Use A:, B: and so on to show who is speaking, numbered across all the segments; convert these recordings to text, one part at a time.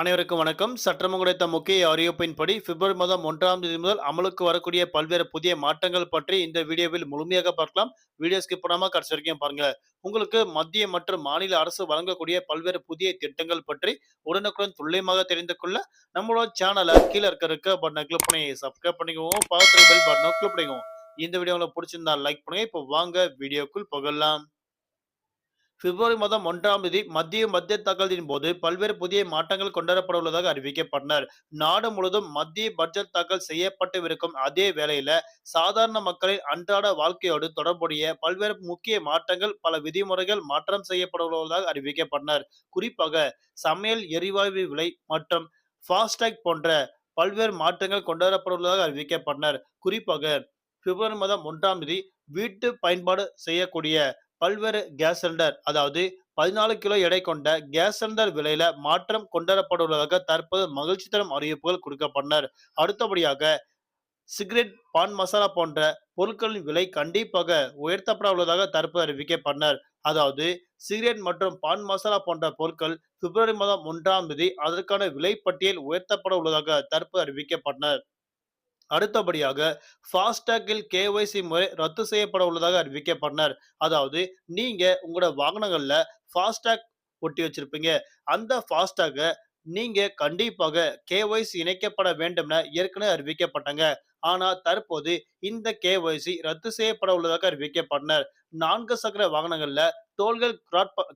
A: அனைவருக்கும் வணக்கம். சற்றம் கிடைத்த முக்கிய அறிவிப்பின்படி பிப்ரவரி மாதம் ஒன்றாம் தேதி முதல் அமலுக்கு வரக்கூடிய பல்வேறு புதிய மாற்றங்கள் பற்றி இந்த வீடியோவில் முழுமையாக பார்க்கலாம். வீடியோ ஸ்கிப் பண்ணாம கடைசி வரைக்கும் பாருங்க உங்களுக்கு மத்திய மற்றும் மாநில அரசு வழங்கக்கூடிய பல்வேறு புதிய திட்டங்கள் பற்றி உடனுக்குடன் துல்லியமாக தெரிந்து கொள்ள நம்மளோட சேனலை கீழே இருக்க இருக்க பட்டனை கிளிக் பண்ணி சப்ஸ்கிரைப் பண்ணிக்குவோம். பக்கத்தில் பெல் பட்டனை கிளிக் பண்ணிக்குவோம். இந்த வீடியோ உங்களுக்கு பிடிச்சிருந்தா லைக் பண்ணுங்க. இப்போ வாங்க வீடியோக்குள் புகழலாம் பிப்ரவரி மாதம் ஒன்றாம் தேதி மத்திய மத்திய தாக்கலின் போது பல்வேறு புதிய மாற்றங்கள் கொண்டுவரப்பட உள்ளதாக அறிவிக்கப்பட்டனர். நாடு முழுவதும் மத்திய பட்ஜெட் தாக்கல் செய்யப்பட்டுவிருக்கும் அதே வேளையில சாதாரண மக்களின் அன்றாட வாழ்க்கையோடு தொடர்புடைய பல்வேறு முக்கிய மாற்றங்கள் பல விதிமுறைகள் மாற்றம் செய்யப்பட உள்ளதாக அறிவிக்கப்பட்டனர். குறிப்பாக சமையல் எரிவாயு விலை மற்றும் ஃபாஸ்டேக் போன்ற பல்வேறு மாற்றங்கள் கொண்டுவரப்பட உள்ளதாக அறிவிக்கப்பட்டனர். குறிப்பாக பிப்ரவரி மாதம் ஒன்றாம் தேதி வீட்டு பயன்பாடு செய்யக்கூடிய பல்வேறு கேஸ் சிலிண்டர் அதாவது பதினாலு கிலோ எடை கொண்ட கேஸ் சிலிண்டர் விலையில மாற்றம் கொண்டுவரப்பட்டுள்ளதாக தற்போது மகிழ்ச்சி தரும் அறிவிப்புகள் கொடுக்கப்பட்டனர் அடுத்தபடியாக சிகரெட் பான் மசாலா போன்ற பொருட்களின் விலை கண்டிப்பாக உயர்த்தப்பட உள்ளதாக தற்போது அறிவிக்கப்பட்டனர் அதாவது சிகரெட் மற்றும் பான் மசாலா போன்ற பொருட்கள் பிப்ரவரி மாதம் ஒன்றாம் தேதி அதற்கான விலை பட்டியல் உயர்த்தப்பட உள்ளதாக தற்போது அறிவிக்கப்பட்டனர் அடுத்தபடியாக ஃபாஸ்டேக்கில் கேஒய்சி முறை ரத்து செய்யப்பட உள்ளதாக அறிவிக்கப்பட்டனர். அதாவது நீங்க உங்களோட வாகனங்கள்ல ஃபாஸ்டேக் ஒட்டி வச்சிருப்பீங்க. அந்த ஃபாஸ்டேக நீங்க கண்டிப்பாக கேஒய்சி இணைக்கப்பட வேண்டும் என ஏற்கனவே அறிவிக்கப்பட்டங்க. ஆனா தற்போது இந்த கேஒய்சி ரத்து செய்யப்பட உள்ளதாக அறிவிக்கப்பட்டனர். நான்கு சக்கர வாகனங்கள்ல டோல்கள்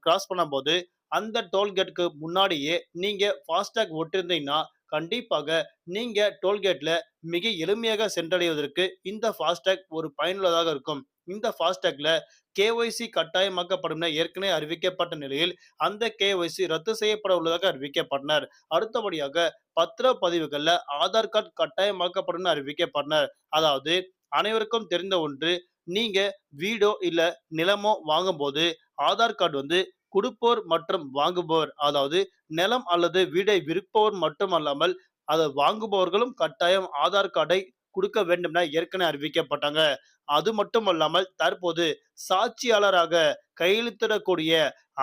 A: கிராஸ் பண்ணும்போது அந்த டோல்கேட்டுக்கு முன்னாடியே நீங்க ஃபாஸ்டேக் ஒட்டிருந்தீங்கன்னா கண்டிப்பாக நீங்க டோல்கேட்ல மிக எளிமையாக சென்றடைவதற்கு இந்த ஃபாஸ்டேக் ஒரு பயனுள்ளதாக இருக்கும். இந்த ஃபாஸ்டேக்ல கேஒய்சி கட்டாயமாக்கப்படும் என ஏற்கனவே அறிவிக்கப்பட்ட நிலையில் அந்த கேஒய்சி ரத்து செய்யப்பட உள்ளதாக அறிவிக்கப்பட்டனர். அடுத்தபடியாக பத்திரப்பதிவுகள்ல ஆதார் கார்டு கட்டாயமாக்கப்படும் அறிவிக்கப்பட்டனர். அதாவது அனைவருக்கும் தெரிந்த ஒன்று நீங்க வீடோ இல்ல நிலமோ வாங்கும்போது ஆதார் கார்டு வந்து கொடுப்போர் மற்றும் வாங்குபவர். அதாவது நிலம் அல்லது வீடை விற்பவர் மட்டுமல்லாமல் அதை வாங்குபவர்களும் கட்டாயம் ஆதார் கார்டை கொடுக்க வேண்டும் என ஏற்கனவே அறிவிக்கப்பட்டாங்க. அது மட்டுமல்லாமல் தற்போது சாட்சியாளராக கையெழுத்திடக்கூடிய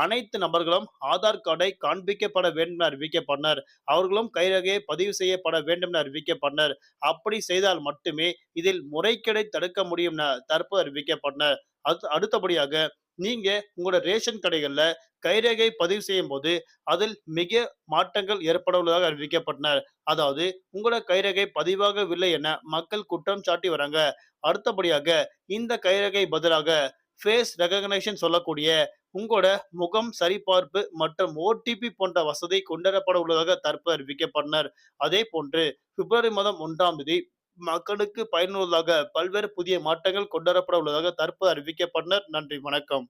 A: அனைத்து நபர்களும் ஆதார் கார்டை காண்பிக்கப்பட வேண்டும் என அறிவிக்கப்பட்டனர். அவர்களும் கைரகையை பதிவு செய்யப்பட வேண்டும் என அறிவிக்கப்பட்டனர். அப்படி செய்தால் மட்டுமே இதில் முறைகேடை தடுக்க முடியும் என தற்போது அறிவிக்கப்பட்டனர். அடுத்தபடியாக நீங்க உங்களோட ரேஷன் கடைகள்ல கைரேகை பதிவு செய்யும் போது அதில் மிக மாற்றங்கள் ஏற்பட உள்ளதாக அறிவிக்கப்பட்டனர். அதாவது உங்களோட கைரேகை பதிவாகவில்லை என மக்கள் குற்றம் சாட்டி வராங்க. அடுத்தபடியாக இந்த கைரேகை பதிலாக ஃபேஸ் ரெகக்னேஷன் சொல்லக்கூடிய உங்களோட முகம் சரிபார்ப்பு மற்றும் ஓடிபி போன்ற வசதி கொண்டுவரப்பட உள்ளதாக தற்போது அறிவிக்கப்பட்டனர். அதே போன்று பிப்ரவரி மாதம் ஒன்றாம் தேதி மக்களுக்கு பயனுள்ளதாக பல்வேறு புதிய மாற்றங்கள் கொண்டுவரப்பட உள்ளதாக தற்போது அறிவிக்கப்பட்டனர். நன்றி வணக்கம்.